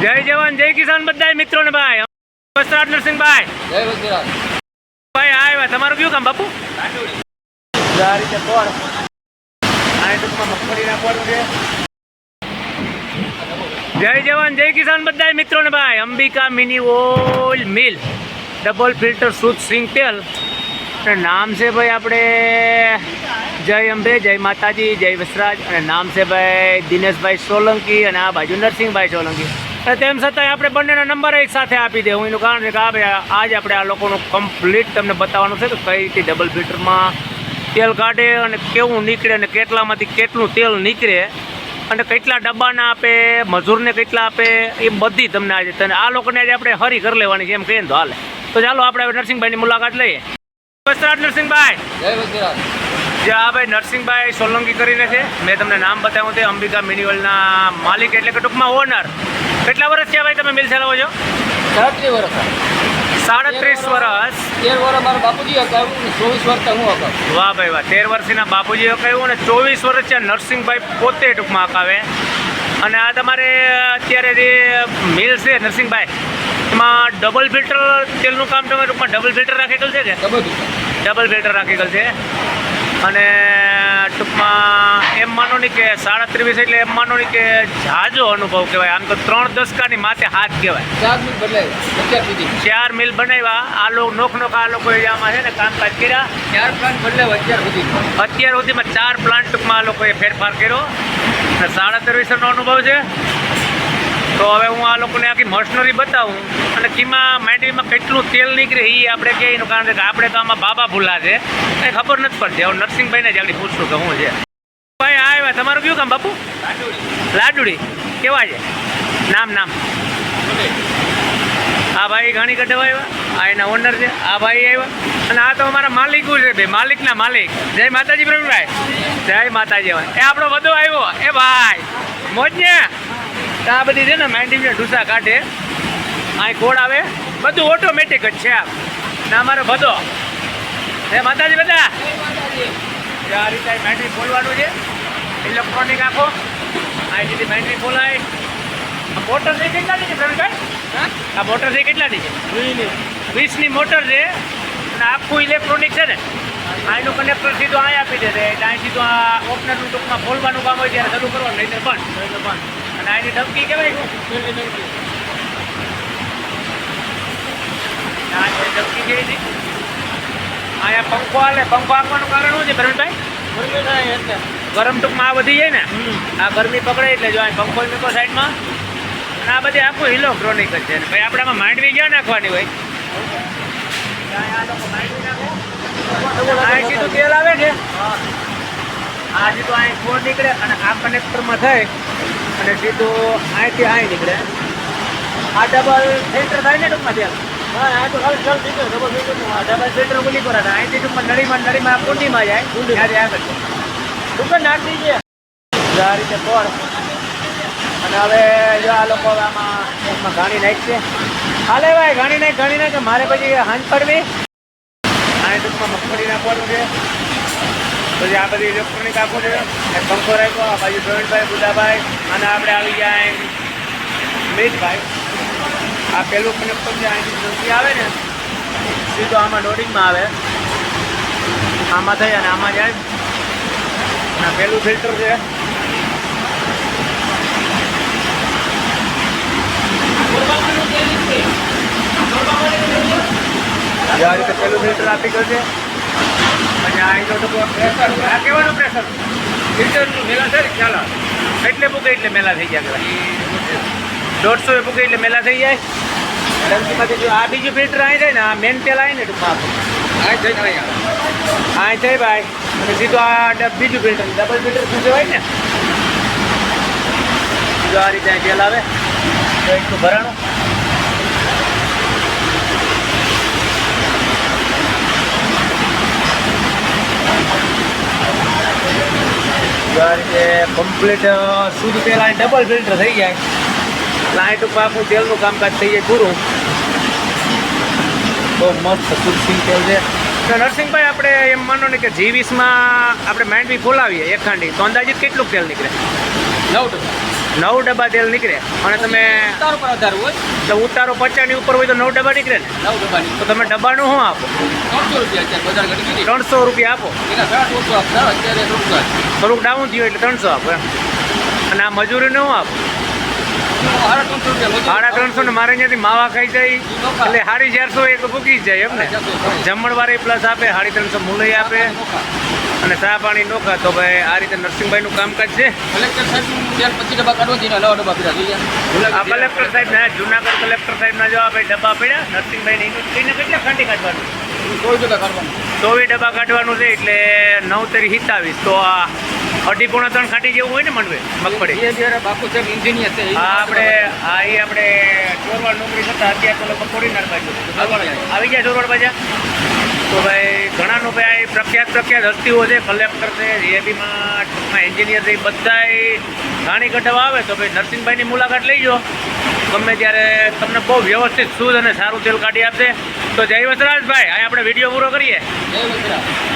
જય જવાન જય કિસાન બધા મિત્રોને ભાઈ. વસ્ત્રાજ નરસિંહભાઈ. જય હા ભાઈ આવ્યા. તમારું કયું કામ બાપુ? આ રીતે કોણ આ ટૂંકમાં મગફળીના કોણ છે જય જવાન જય કિસાન બધા મિત્રોને ભાઈ. Ambika mini oil mill. Double filter શુદ્ધ સિંગ તેલ. નામ છે ભાઈ આપણે જય અંબે જય માતાજી જય વસરાજ. અને નામ છે ભાઈ દિનેશભાઈ સોલંકી અને આ બાજુ નરસિંહભાઈ સોલંકી. તેમ છતાંય આપણે બંનેના નંબર એક સાથે આપી દે. હું એનું કારણ છે કે આ ભાઈ આજ આપણે આ લોકોનું કમ્પ્લીટ તમને બતાવવાનું છે કે કઈ રીતે ડબલ ફિલ્ટરમાં તેલ કાઢે અને કેવું નીકળે અને કેટલામાંથી કેટલું તેલ નીકળે અને કેટલા ડબ્બાના આપે મજૂરને કેટલા આપે એ બધી તમને આજે તને આ લોકોને આજે આપણે હરી કરી લેવાની છે. એમ કહીએ ને તો હાલે. તો ચાલો આપણે હવે નરસિંહભાઈની મુલાકાત લઈએ. વસ્ત્રાજ નરસિંહભાઈ. જય જે આ ભાઈ નરસિંહભાઈ સોલંકી કરીને છે. મેં તમને નામ બતાવ્યું તે અંબિકા મિનિવલના માલિક એટલે કે ટૂંકમાં ઓનર કેટલા વર્ષ થયા ભાઈ તમે મિલ ચલાવો છો? સાડત્રીસ વર્ષ સાડત્રીસ વર્ષ. તેર વર્ષ મારા બાપુજી ચોવીસ વર્ષ હું હકાવ વાહ ભાઈ વાહ તેર વર્ષના બાપુજી કહ્યું અને ચોવીસ વર્ષ છે નરસિંહભાઈ પોતે ટૂંકમાં હકાવે અને આ તમારે અત્યારે જે મિલ છે નરસિંહભાઈ એમાં ડબલ ફિલ્ટર તેલનું કામ તમે ટૂંકમાં ડબલ ફિલ્ટર રાખેલું છે કે? ડબલ ફિલ્ટર રાખેલ છે. અને ટૂંકમાં એમ માનો નહીં કે સાડત્રીસ એટલે એમ માનો નહીં કે જાજો અનુભવ કહેવાય. આમ તો ત્રણ દસકાની માથે હાથ કહેવાય. ચાર મિલ બનાવ્યા. આ લોકો નોખ નોખ આ લોકોએ આમાં છે ને કામકાજ કર્યા. ચાર પ્લાન્ટ બદલાય અત્યાર સુધી. અત્યાર સુધીમાં ચાર પ્લાન્ટ ટૂંકમાં આ લોકોએ ફેરફાર કર્યો. અને સાડત્રીસ વર્ષનો અનુભવ છે. તો હવે હું આ લોકોને આખી મશનરી બતાવું અને કીમાં માંડવીમાં કેટલું તેલ નીકળે એ આપણે કે એનું કારણ કે આપણે તો આમાં બાબા ભૂલા છે. કંઈ ખબર નથી પડતી. હવે નરસિંહભાઈને જ આપણે પૂછશું કે હું છે. ભાઈ આ આવ્યા. તમારું કયું કામ બાપુ? લાડુડી. કેવા છે? નામ નામ. આ ભાઈ ઘણી કઢવા આવ્યા. આ એના ઓનર છે. આ ભાઈ આવ્યા. અને આ તો અમારા માલિકો છે ભાઈ. માલિકના માલિક. જય માતાજી પ્રવીણભાઈ જય માતાજી. ભાઈ એ આપણો બધો આવ્યો. એ ભાઈ. મોજ ને તો આ બધી છે ને માંડીને ઢૂસા કાઢે અહીં કોડ આવે. બધું ઓટોમેટિક જ છે આમ. ને અમારો બધો. હે માતાજી બધા? આ રીતે બેટરી ખોલવાનું છે. ઇલેક્ટ્રોનિક આખો. આ રીતે બેટરી ખોલાય. આ મોટર છે કેટલાની છે પ્રવીણભાઈ આ મોટર છે કેટલાની છે? વીસની. મોટર છે. અને આખું ઇલેક્ટ્રોનિક છે ને. આનું કનેક્ટર સીધું અહીં આપી દે એટલે અહીં સીધું આ ઓપનરનું ટૂંકમાં ખોલવાનું કામ હોય ત્યારે શરૂ કરવાનું નહીં બંધ. નહીં બંધ. અને ડબકી કેવાય કહેવાય ડબકી આ હતી ધમકી છે એ અહીંયા પંખો હાલે પંખો આપવાનું કારણ શું છે પ્રવીણભાઈ ગરમ ટૂંકમાં આ વધી જાય ને? આ ગરમી પકડે એટલે જો પંખો મૂકો સાઈડમાં. અને આ બધી આખું ઇલેક્ટ્રોનિક જ છે. ભાઈ આપણામાં માંડવી ક્યાં નાખવાની હોય? સીધું તેલ આવે છે. આ સીધું અહીં ફોર નીકળે અને આ કનેક્ટરમાં થઈ અને સીધું અહીંથી અહીં નીકળે. આ ડબલ ફિલ્ટર થાય ને ટૂંકમાં ત્યાં. હા આ તો ખાલી જલ સીધો ડબલ ડબલ ફિલ્ટર બોલી કરો અહીંથી ટૂંકમાં નળીમાં નળીમાં કુંડીમાં જાય. ત્યારે આગળ ટૂંકમાં નાખી છે આ રીતે ફોર અને હવે જો આ લોકો આમાં એમાં ઘાણી નાખશે. હાલે ભાઈ ઘાણી નાખ ઘાણી નાખ મારે પછી હાંજ પડવી. આ ટૂંકમાં મગફળી પડવું છે. પછી આ બધી ઇલેક્ટ્રોનિક આખું છે પંખો રાખ્યો, આ બાજુ પ્રવીણભાઈ બુદાભાઈ અને આપણે આવી ગયા મિતભાઈ આ પેલું કનેક્ટર છે અહીંથી જલ્દી આવે ને, સીધો આમાં લોડિંગમાં આવે. આમાં થઈ અને આમાં જાય. આ પેલું ફિલ્ટર છે આ રીતે પેલું ફિલ્ટર આપી ગયું છે આ તો પ્રેશર આ કેવાનું પ્રેશર ફિલ્ટરનું મેલા છે ખ્યાલ એટલે પૂકે એટલે મેલા થઈ જાય કદાચ. દોઢસો એ પૂકે એટલે મેલા થઈ જાય. ટંકીમાંથી જો આ બીજું ફિલ્ટર અહીં જાય ને આ મેન તેલ આવી ને ટૂંકમાં આ થઈ ભાઈ. અને સીધું આ બીજું ફિલ્ટર ડબલ ફિલ્ટર શું કહેવાય ને. જો આ રીતે તેલ આવે તો એટલું ભરાણું. જો કે કમ્પ્લીટ શુદ્ધ તેલ અહીં ડબલ ફિલ્ટર થઈ જાય લાઇટ અહીં ટૂંકમાં તેલનું કામકાજ થઈ જાય પૂરું. બહુ મસ્ત કુર્સી તેલ છે. તો નરસિંહભાઈ, આપણે એમ માનો ને કે જી વીસમાં આપણે માંડવી ફોલાવીએ એક ખાંડી તો અંદાજિત કેટલું તેલ નીકળે? નવ ટકા. નવ ડબ્બા તેલ નીકળે. અને તમે ઉતારો પર આધાર હોય. એટલે ઉતારો પચાસની ઉપર હોય તો નવ ડબ્બા નીકળે ને? નવ ડબ્બાની. તો તમે ડબ્બાનું શું આપો? ત્રણસો રૂપિયા અત્યારે બજાર ઘટી ગઈ. ત્રણસો રૂપિયા આપો. એના સાડા ત્રણસો આપતા અત્યારે ત્રણસો થોડુંક ડાઉન થયું એટલે ત્રણસો આપો એમ. અને આ મજૂરીનું શું આપો? સાડા ત્રણસો ને મારે ત્યાંથી માવા ખાઈ જાય. એટલે સાડી ચારસો એક ભૂકી જ જાય એમ ને. જમણવારે પ્લસ આપે સાડી ત્રણસો મુલઈ આપે. અને ચા પાણી નોખા તો ભાઈ આ રીતે નરસિંહભાઈનું કામકાજ છે. કલેક્ટર સાહેબનું તેલ પચીસ ડબ્બા કાઢવા છે નવા ડબ્બા પીડા કલેક્ટર સાહેબ ના જુનાગઢ કલેક્ટર સાહેબ ના જો આ ભાઈ ડબ્બા પડ્યા નરસિંહભાઈ ને એને કેટલા ખાંડી કાઢવાનું. કોઈ ડબ્બા કાઢવાનું. ચોવીસ ડબ્બા કાઢવાનું છે એટલે નવ તેરી સિત્તાવીસ તો આ અઢી પોણા ત્રણ ખાંડી જેવું હોય ને મંડવે મગફળી. એ જ્યારે બાપુ સાહેબ છે આ આપણે આ એ આપણે ચોરવાડ નોકરી કરતા અત્યારે તો લોકો કોડી નાખવા આવી ગયા ચોરવાડ બાજા? તો ભાઈ ઘણાનું ભાઈ આ પ્રખ્યાત પ્રખ્યાત હસ્તીઓ છે કલેક્ટર છે જીએબીમાં ટૂંકમાં એન્જિનિયર છે બધાય ઘાણી ગઢવા આવે તો ભાઈ નરસિંહભાઈની મુલાકાત લઈજો. ગમે ત્યારે તમને બહુ વ્યવસ્થિત શુદ્ધ અને સારું તેલ કાઢી આપશે. તો જય વસરાજભાઈ અહીં આપણે વીડિયો પૂરો કરીએ. જય વજરાજ.